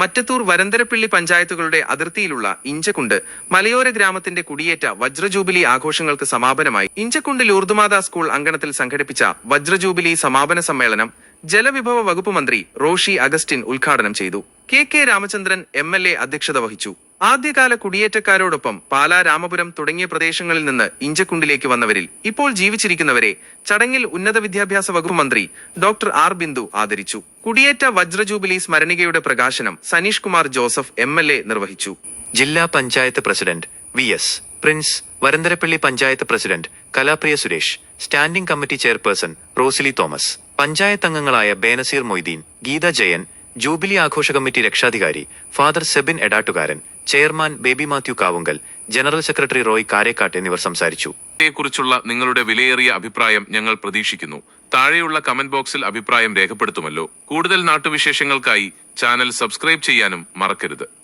മറ്റത്തൂർ വരന്തരപ്പിള്ളി പഞ്ചായത്തുകളുടെ അതിർത്തിയിലുള്ള ഇഞ്ചക്കുണ്ട് മലയോര ഗ്രാമത്തിന്റെ കുടിയേറ്റ വജ്രജൂബിലി ആഘോഷങ്ങൾക്ക് സമാപനമായി. ഇഞ്ചക്കുണ്ട് ലൂർദുമാത സ്കൂൾ അങ്കണത്തിൽ സംഘടിപ്പിച്ച വജ്രജൂബിലി സമാപന സമ്മേളനം ജലവിഭവ വകുപ്പ് മന്ത്രി റോഷി അഗസ്റ്റിൻ ഉദ്ഘാടനം ചെയ്തു. K K Ramachandran M L A അധ്യക്ഷത വഹിച്ചു. ആദ്യകാല കുടിയേറ്റക്കാരോടൊപ്പം പാലാ രാമപുരം തുടങ്ങിയ പ്രദേശങ്ങളിൽ നിന്ന് ഇഞ്ചക്കുണ്ടിലേക്ക് വന്നവരിൽ ഇപ്പോൾ ജീവിച്ചിരിക്കുന്നവരെ ചടങ്ങിൽ ഉന്നത വിദ്യാഭ്യാസ വകുപ്പ് മന്ത്രി ഡോക്ടർ ആർ ബിന്ദു ആദരിച്ചു. കുടിയേറ്റ വജ്രജൂബിലി സ്മരണികയുടെ പ്രകാശനം Saneesh Kumar Joseph M L A നിർവഹിച്ചു. ജില്ലാ panchayat president V S Prince Varantharappilly panchayat president Kalapriya Suresh standing committee chairperson Rosily Thomas panchayat അംഗങ്ങളായ ബേനസീർ മൊയ്തീൻ ഗീത ജയൻ ജൂബിലി ആഘോഷ കമ്മിറ്റി രക്ഷാധികാരി father Sebin Edattukaran chairman Baby Mathew Kavunkal general secretary Roy Karekkattu എന്നിവർ സംസാരിച്ചു. ഇതിനെക്കുറിച്ചുള്ള നിങ്ങളുടെ വിലയേറിയ അഭിപ്രായം ഞങ്ങൾ പ്രതീക്ഷിക്കുന്നു. താഴെയുള്ള കമന്റ് ബോക്സിൽ അഭിപ്രായം രേഖപ്പെടുത്തുമല്ലോ. കൂടുതൽ നാട്ടുവിശേഷങ്ങൾക്കായി ചാനൽ സബ്സ്ക്രൈബ് ചെയ്യാനും മറക്കരുത്.